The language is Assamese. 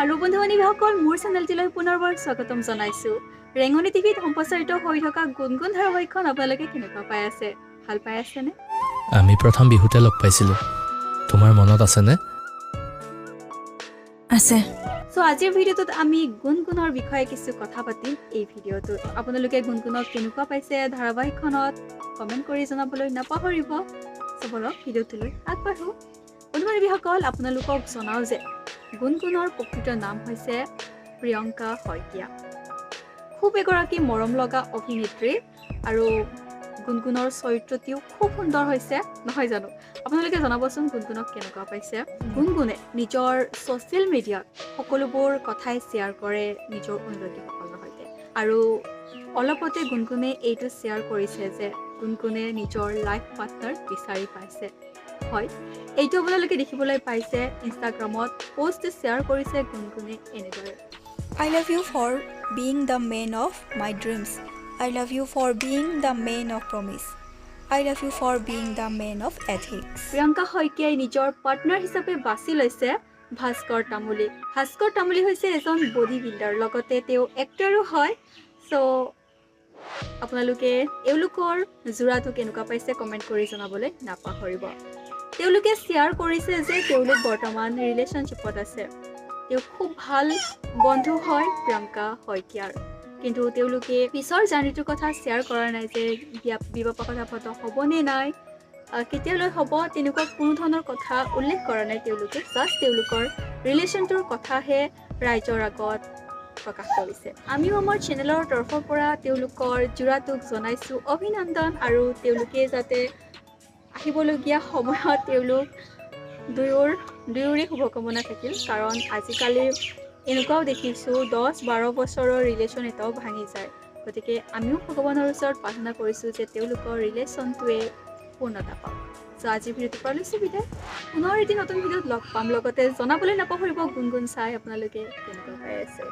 আৰু বন্ধু বান্ধৱীসকল মোৰ চেনেলটিলৈ পুনৰবাৰ স্বাগতম জনাইছোঁ। ৰেঙনি টিভিত সম্প্ৰচাৰিত হৈ থকা গুণগুণ ধাৰাবাহিকখন আপোনালোকে কেনেকুৱা পাই আছে? ভাল পাই আছেনে? আমি প্ৰথম বিহুতে লগ পাইছিলোঁ। তোমাৰ মনত আছেনে? আছে। চ' আজিৰ ভিডিঅ'টোত আমি গুণগুণৰ বিষয়ে কিছু কথা পাতিম এই ভিডিঅ'টোত। আপোনালোকে গুণগুণক কেনেকুৱা পাইছে ধাৰাবাহিকখনত কমেণ্ট কৰি জনাবলৈ নাপাহৰিব। চ' বলক ভিডিঅ'টোলৈ আগবাঢ়োঁ। বন্ধু বান্ধৱীসকল আপোনালোকক জনাওঁ যে গুণগুণৰ প্ৰকৃত নাম হৈছে প্ৰিয়ংকা শইকীয়া। খুব এগৰাকী মৰম লগা অভিনেত্ৰী আৰু গুণগুণৰ চৰিত্ৰটিও খুব সুন্দৰ হৈছে নহয় জানো? আপোনালোকে জনাবচোন গুণগুণক কেনেকুৱা পাইছে? গুণগুণে নিজৰ ছ'চিয়েল মিডিয়াত সকলোবোৰ কথাই শ্বেয়াৰ কৰে নিজৰ অনুৰাগীসকলৰ সৈতে। আৰু অলপতে গুণগুণে এইটো শ্বেয়াৰ কৰিছে যে গুণগুণে নিজৰ লাইফ পাৰ্টনাৰ বিচাৰি পাইছে। হয় এইটো আপোনালোকে দেখিবলৈ পাইছে ইনষ্টাগ্ৰামত পষ্ট শ্বেয়াৰ কৰিছে গুণগুণে এনেদৰে I love you for being the man of my dreams. I love you for being the man of promise. I love you for being the man of ethics. Priyanka শইকীয়াই নিজৰ পাৰ্টনাৰ হিচাপে বাছি লৈছে ভাস্কৰ তামুলী ভাস্কৰ তামুলী হৈছে এজন বডি বিল্ডাৰ লগতে তেওঁ এক্টৰো হয় চ' আপোনালোকে এওঁলোকৰ যোৰাটো কেনেকুৱা পাইছে কমেণ্ট কৰি জনাবলৈ নাপাহৰিব তেওঁলোকে শ্বেয়াৰ কৰিছে যে তেওঁলোক বৰ্তমান ৰিলেশ্যনশ্বিপত আছে। তেওঁ খুব ভাল বন্ধু হয় প্ৰিয়ংকা শইকীয়াৰ। কিন্তু তেওঁলোকে পিছৰ জাৰ্ণিটোৰ কথা শ্বেয়াৰ কৰা নাই যে বিবাহ কথা পতা হ'বনে নাই কেতিয়ালৈ হ'ব তেনেকুৱা কোনো ধৰণৰ কথা উল্লেখ কৰা নাই তেওঁলোকে। জাষ্ট তেওঁলোকৰ ৰিলেশ্যনটোৰ কথাহে ৰাইজৰ আগত প্ৰকাশ কৰিছে। আমিও আমাৰ চেনেলৰ তৰফৰ পৰা তেওঁলোকৰ যোৰাটোক জনাইছোঁ অভিনন্দন আৰু তেওঁলোকে যাতে আহিবলগীয়া সময়ত তেওঁলোক দুয়ো দুয়োৰে শুভকামনা থাকিল। কাৰণ আজিকালি এনেকুৱাও দেখিছোঁ দহ বাৰ বছৰৰ ৰিলেশ্যন এটাও ভাঙি যায়। গতিকে আমিও ভগৱানৰ ওচৰত প্ৰাৰ্থনা কৰিছোঁ যে তেওঁলোকৰ ৰিলেশ্যনটোৱে পূৰ্ণতা পাওক। চ' আজিৰ ভিডিঅ'টো পৰা লৈছোঁ বিদায়। পুনৰ এটি নতুন ভিডিঅ'ত লগ পাম। লগতে জনাবলৈ নাপাহৰিব গুণগুণ চাই আপোনালোকে কেনেকুৱা পাই আছে।